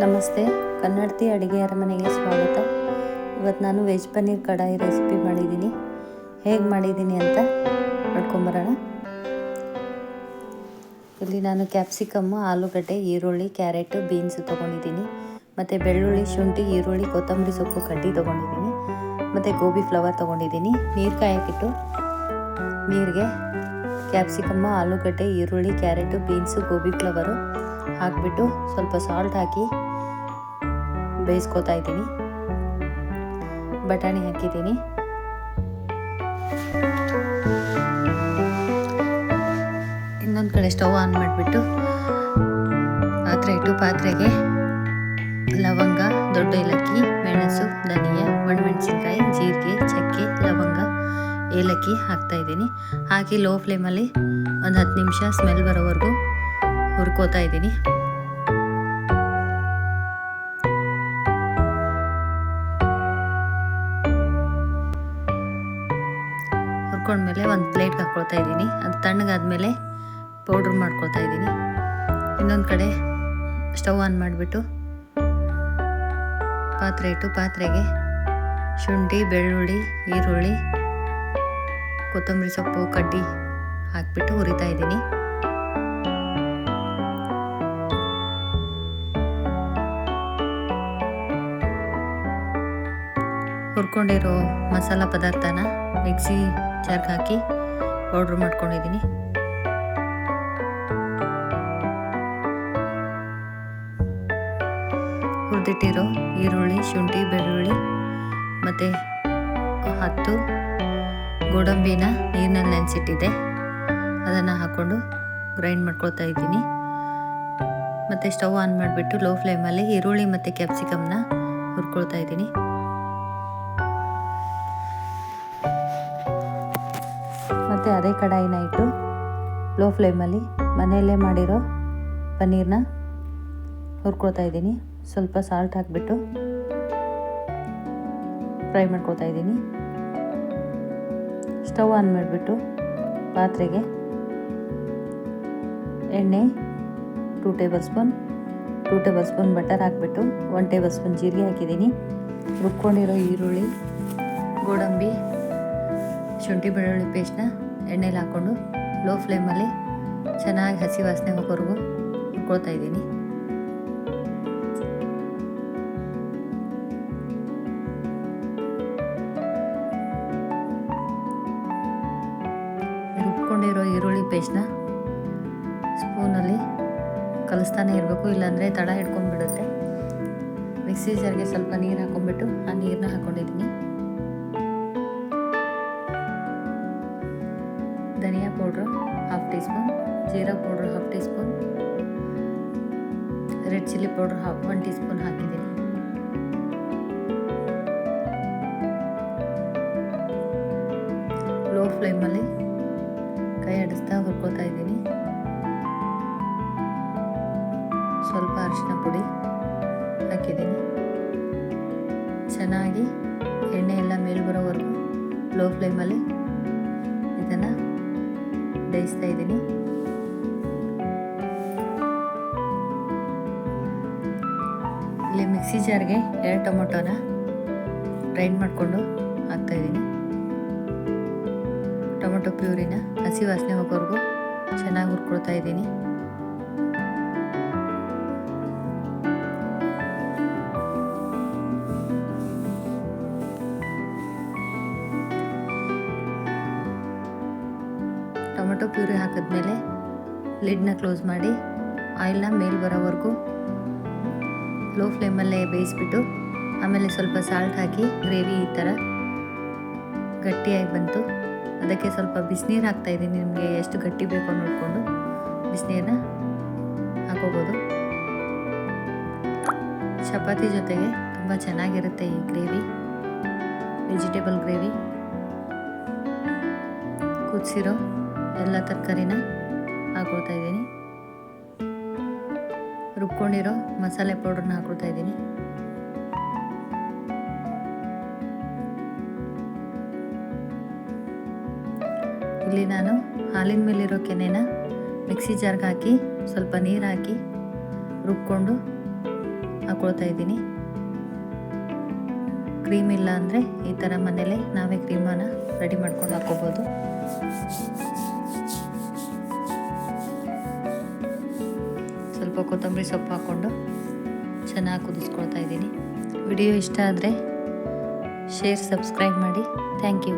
ನಮಸ್ತೆ. ಕನ್ನಡತಿ ಅಡುಗೆ ಅರಮನೆಗೆ ಸ್ವಾಗತ. ಇವತ್ತು ನಾನು ವೆಜ್ ಪನ್ನೀರ್ ಕಡಾಯಿ ರೆಸಿಪಿ ಮಾಡಿದ್ದೀನಿ. ಹೇಗೆ ಮಾಡಿದ್ದೀನಿ ಅಂತ ನೋಡ್ಕೊಂಬರೋಣ. ಇಲ್ಲಿ ನಾನು ಕ್ಯಾಪ್ಸಿಕಮ್ಮು ಆಲೂಗಡ್ಡೆ, ಈರುಳ್ಳಿ, ಕ್ಯಾರೆಟು, ಬೀನ್ಸು ತೊಗೊಂಡಿದ್ದೀನಿ. ಮತ್ತು ಬೆಳ್ಳುಳ್ಳಿ, ಶುಂಠಿ, ಈರುಳ್ಳಿ, ಕೊತ್ತಂಬರಿ ಸೊಪ್ಪು, ಕಡ್ಡಿ ತೊಗೊಂಡಿದ್ದೀನಿ. ಮತ್ತು ಗೋಬಿ ಫ್ಲವರ್ ತೊಗೊಂಡಿದ್ದೀನಿ. ನೀರು ಕಾಯಕ್ಕಿಟ್ಟು ನೀರಿಗೆ ಕ್ಯಾಪ್ಸಿಕಮ್ಮ ಆಲೂಗಡ್ಡೆ, ಈರುಳ್ಳಿ, ಕ್ಯಾರೆಟು, ಬೀನ್ಸು, ಗೋಬಿ ಫ್ಲವರು ಹಾಕಿಬಿಟ್ಟು ಸ್ವಲ್ಪ ಸಾಲ್ಟ್ ಹಾಕಿ ಬೇಯಿಸ್ಕೊತಾ ಇದ್ದೀನಿ. ಬಟಾಣಿ ಹಾಕಿದ್ದೀನಿ. ಇನ್ನೊಂದು ಕಡೆ ಸ್ಟವ್ ಆನ್ ಮಾಡಿಬಿಟ್ಟು ಪಾತ್ರೆ ಇಟ್ಟು ಪಾತ್ರೆಗೆ ಲವಂಗ, ದೊಡ್ಡ ಏಲಕ್ಕಿ, ಮೆಣಸು, ಧನಿಯಾ, ಒಣಮೆಣಸಿನ್ಕಾಯಿ, ಜೀರಿಗೆ, ಚಕ್ಕೆ, ಲವಂಗ, ಏಲಕ್ಕಿ ಹಾಕ್ತಾ ಇದ್ದೀನಿ. ಹಾಕಿ ಲೋ ಫ್ಲೇಮಲ್ಲಿ ಒಂದು ಹತ್ತು ನಿಮಿಷ ಸ್ಮೆಲ್ ಬರೋವರೆಗೂ ಹುರ್ಕೋತಾ ಇದ್ದೀನಿ. ಹುರ್ಕೊಂಡ್ಮೇಲೆ ಒಂದು ಪ್ಲೇಟ್ಗೆ ಹಾಕ್ಕೊಳ್ತಾ ಇದ್ದೀನಿ. ಅದು ತಣ್ಣಗಾದ್ಮೇಲೆ ಪೌಡ್ರ್ ಮಾಡ್ಕೊಳ್ತಾ ಇದ್ದೀನಿ. ಇನ್ನೊಂದು ಕಡೆ ಸ್ಟವ್ ಆನ್ ಮಾಡಿಬಿಟ್ಟು ಪಾತ್ರೆ ಇಟ್ಟು ಪಾತ್ರೆಗೆ ಶುಂಠಿ, ಬೆಳ್ಳುಳ್ಳಿ, ಈರುಳ್ಳಿ, ಕೊತ್ತಂಬರಿ ಸೊಪ್ಪು, ಕಡ್ಡಿ ಹಾಕ್ಬಿಟ್ಟು ಹುರಿತಾ ಇದ್ದೀನಿ. ಹುರ್ಕೊಂಡಿರೋ ಮಸಾಲ ಪದಾರ್ಥನ ಮಿಕ್ಸಿ ಜಾರ್ಗೆ ಹಾಕಿ ಪೌಡ್ರ್ ಮಾಡ್ಕೊಂಡಿದ್ದೀನಿ. ಹುರಿದಿಟ್ಟಿರೋ ಈರುಳ್ಳಿ, ಶುಂಠಿ, ಬೆಳ್ಳುಳ್ಳಿ ಮತ್ತು ಹತ್ತು ಗೋಡಂಬಿನ ನೀರಿನಲ್ಲಿ ನೆನೆಸಿಟ್ಟಿದ್ದೆ. ಅದನ್ನು ಹಾಕ್ಕೊಂಡು ಗ್ರೈಂಡ್ ಮಾಡ್ಕೊಳ್ತಾ ಇದ್ದೀನಿ. ಮತ್ತು ಸ್ಟವ್ ಆನ್ ಮಾಡಿಬಿಟ್ಟು ಲೋ ಫ್ಲೇಮಲ್ಲಿ ಈರುಳ್ಳಿ ಮತ್ತು ಕ್ಯಾಪ್ಸಿಕಮ್ನ ಹುರ್ಕೊಳ್ತಾ ಇದ್ದೀನಿ. ಮತ್ತು ಅದೇ ಕಡಾಯಿನ ಇಟ್ಟು ಲೋ ಫ್ಲೇಮಲ್ಲಿ ಮನೆಯಲ್ಲೇ ಮಾಡಿರೋ ಪನ್ನೀರ್ನ ಹುರ್ಕೊಳ್ತಾ ಇದ್ದೀನಿ. ಸ್ವಲ್ಪ ಸಾಲ್ಟ್ ಹಾಕಿಬಿಟ್ಟು ಫ್ರೈ ಮಾಡ್ಕೊಳ್ತಾ ಇದ್ದೀನಿ. ಸ್ಟವ್ ಆನ್ ಮಾಡಿಬಿಟ್ಟು ಪಾತ್ರೆಗೆ ಎಣ್ಣೆ two tablespoon two tablespoon butter ಹಾಕಿಬಿಟ್ಟು ಒನ್ ಟೇಬಲ್ ಸ್ಪೂನ್ ಜೀರಿಗೆ ಹಾಕಿದ್ದೀನಿ. ರುಬ್ಕೊಂಡಿರೋ ಈರುಳ್ಳಿ, ಗೋಡಂಬಿ, ಶುಂಠಿ ಬೆಳ್ಳುಳ್ಳಿ ಪೇಸ್ಟ್ನ ಎಣ್ಣೆಲಿ ಹಾಕ್ಕೊಂಡು ಲೋ ಫ್ಲೇಮಲ್ಲಿ ಚೆನ್ನಾಗಿ ಹಸಿ ವಾಸನೆ ಹೋಗೋವರೆಗೂ ಹುರ್ಕೊಳ್ತಾ ಇದ್ದೀನಿ. ರುಬ್ಕೊಂಡಿರೋ ಈರುಳ್ಳಿ ಪೇಸ್ಟ್ನ ಸ್ಪೂನಲ್ಲಿ ಕಲಿಸ್ತಾನೆ ಇರಬೇಕು, ಇಲ್ಲಾಂದರೆ ತಡ ಹಿಡ್ಕೊಂಡ್ಬಿಡುತ್ತೆ. ಮಿಕ್ಸಿ ಜಾರ್ಗೆ ಸ್ವಲ್ಪ ನೀರು ಹಾಕೊಂಡ್ಬಿಟ್ಟು ಆ ನೀರನ್ನ ಹಾಕ್ಕೊಂಡಿದ್ದೀನಿ powder half teaspoon jeera powder half teaspoon red chilli powder half one teaspoon ಹಾಕಿದ್ದೀನಿ ಲೋ ಫ್ಲೇಮಲ್ಲಿ ಕೈ ಆಡಿಸ್ತಾ ಹುರ್ಕೋತಾ ಇದ್ದೀನಿ. ಸ್ವಲ್ಪ ಅರಿಶಿನ ಪುಡಿ ಹಾಕಿದ್ದೀನಿ. ಚೆನ್ನಾಗಿ ಎಣ್ಣೆ ಎಲ್ಲ ಮೇಲೆ ಬರೋವರೆಗೂ ಲೋ ಫ್ಲೇಮಲ್ಲಿ ಇದನ್ನು ಬೇಯಿಸ್ತಾ ಇದ್ದೀನಿ. ಇಲ್ಲಿ ಮಿಕ್ಸಿ ಜಾರ್ಗೆ ಎರಡು ಟೊಮೊಟೊನ ಗ್ರೈಂಡ್ ಮಾಡಿಕೊಂಡು ಹಾಕ್ತಾಯಿದ್ದೀನಿ ಟೊಮೊಟೊ ಪ್ಯೂರಿನ ಹಸಿ ವಾಸನೆ ಹೋಗೋವರೆಗೂ ಚೆನ್ನಾಗಿ ಹುರ್ಕೊಳ್ತಾ ಇದ್ದೀನಿ. ಟೊಮೊಟೊ ಪ್ಯೂರಿ ಹಾಕಿದ್ಮೇಲೆ ಲಿಡ್ನ ಕ್ಲೋಸ್ ಮಾಡಿ ಆಯಿಲ್ನ ಮೇಲೆ ಬರೋವರೆಗೂ ಲೋ ಫ್ಲೇಮಲ್ಲೇ ಬೇಯಿಸ್ಬಿಟ್ಟು ಆಮೇಲೆ ಸ್ವಲ್ಪ ಸಾಲ್ಟ್ ಹಾಕಿ ಗ್ರೇವಿ ಈ ಥರ ಗಟ್ಟಿಯಾಗಿ ಬಂತು. ಅದಕ್ಕೆ ಸ್ವಲ್ಪ ಬಿಸಿನೀರು ಹಾಕ್ತಾಯಿದ್ದೀನಿ ನಿಮಗೆ ಎಷ್ಟು ಗಟ್ಟಿ ಬೇಕೋ ನೋಡಿಕೊಂಡು ಬಿಸಿನೀರನ್ನ ಹಾಕೋಬೋದು. ಚಪಾತಿ ಜೊತೆಗೆ ತುಂಬ ಚೆನ್ನಾಗಿರುತ್ತೆ ಈ ಗ್ರೇವಿ ವೆಜಿಟೇಬಲ್ ಗ್ರೇವಿ ಕುದಿಸಿರೋ ಎಲ್ಲ ತರಕಾರಿನ ಹಾಕೊಳ್ತಾ ಇದ್ದೀನಿ. ರುಬ್ಕೊಂಡಿರೋ ಮಸಾಲೆ ಪೌಡ್ರನ್ನ ಹಾಕೊಳ್ತಾ ಇದ್ದೀನಿ. ಇಲ್ಲಿ ನಾನು ಹಾಲಿನ ಮೇಲಿರೋ ಕೆನೆನ ಮಿಕ್ಸಿ ಜಾರ್ಗೆ ಹಾಕಿ ಸ್ವಲ್ಪ ನೀರು ಹಾಕಿ ರುಬ್ಕೊಂಡು ಹಾಕೊಳ್ತಾ ಇದ್ದೀನಿ. ಕ್ರೀಮ್ ಇಲ್ಲ ಅಂದರೆ ಈ ಥರ ಮನೇಲೆ ನಾವೇ ಕ್ರೀಮನ್ನು ರೆಡಿ ಮಾಡ್ಕೊಂಡು ಹಾಕ್ಕೋಬೋದು ಸ್ವಲ್ಪ ಕೊತ್ತಂಬರಿ ಸೊಪ್ಪು ಹಾಕ್ಕೊಂಡು ಚೆನ್ನಾಗಿ ಕುದಿಸ್ಕೊಳ್ತಾ ಇದ್ದೀನಿ. ವಿಡಿಯೋ ಇಷ್ಟ ಆದರೆ ಶೇರ್ ಸಬ್ಸ್ಕ್ರೈಬ್ ಮಾಡಿ. Thank you